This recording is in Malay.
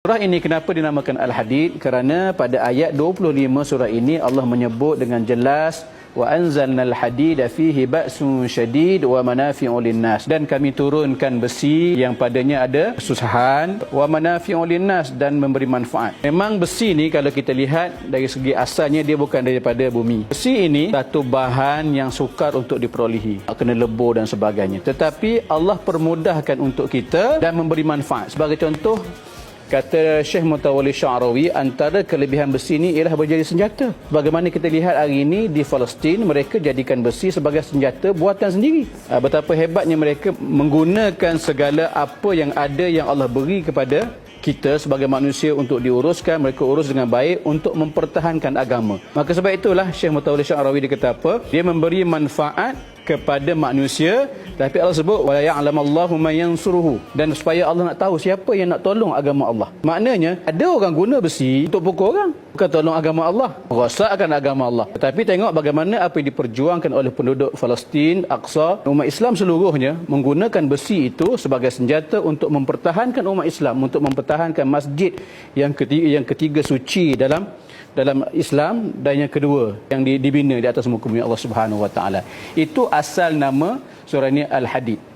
Surah ini kenapa dinamakan Al-Hadid? Kerana pada ayat 25 surah ini Allah menyebut dengan jelas wa anzalnal hadida fihi ba'sun syadid wa manafi'u linnas dan kami turunkan besi yang padanya ada kesusahan wa manafi'u linnas dan memberi manfaat. Memang besi ni kalau kita lihat dari segi asalnya dia bukan daripada bumi. Besi ini satu bahan yang sukar untuk diperolehi, kena lebur dan sebagainya. Tetapi Allah permudahkan untuk kita dan memberi manfaat. Sebagai contoh Kata Syekh Mutawalli Sya'rawi, antara kelebihan besi ini ialah berjadi senjata. Bagaimana kita lihat hari ini di Palestin, mereka jadikan besi sebagai senjata buatan sendiri. Ah, betapa hebatnya mereka menggunakan segala apa yang ada yang Allah beri kepada kita sebagai manusia untuk diuruskan, mereka urus dengan baik untuk mempertahankan agama. Maka sebab itulah Syekh Mutawalli Sya'rawi dia kata apa? Dia memberi manfaat kepada manusia tapi Allah sebut wala ya'lamallahu man yansuruhu dan supaya Allah nak tahu siapa yang nak tolong agama Allah. Maknanya ada orang guna besi untuk pukul orang, bukan tolong agama Allah, merosakkan agama Allah. Tetapi tengok bagaimana apa yang diperjuangkan oleh penduduk Palestin, Aqsa, umat Islam seluruhnya menggunakan besi itu sebagai senjata untuk mempertahankan umat Islam, untuk mempertahankan masjid yang ketiga, yang ketiga suci dalam dalam Islam dan yang kedua yang dibina di atas muka bumi Allah Subhanahu Wa Taala. Itu asal nama surah ini Al-Hadid.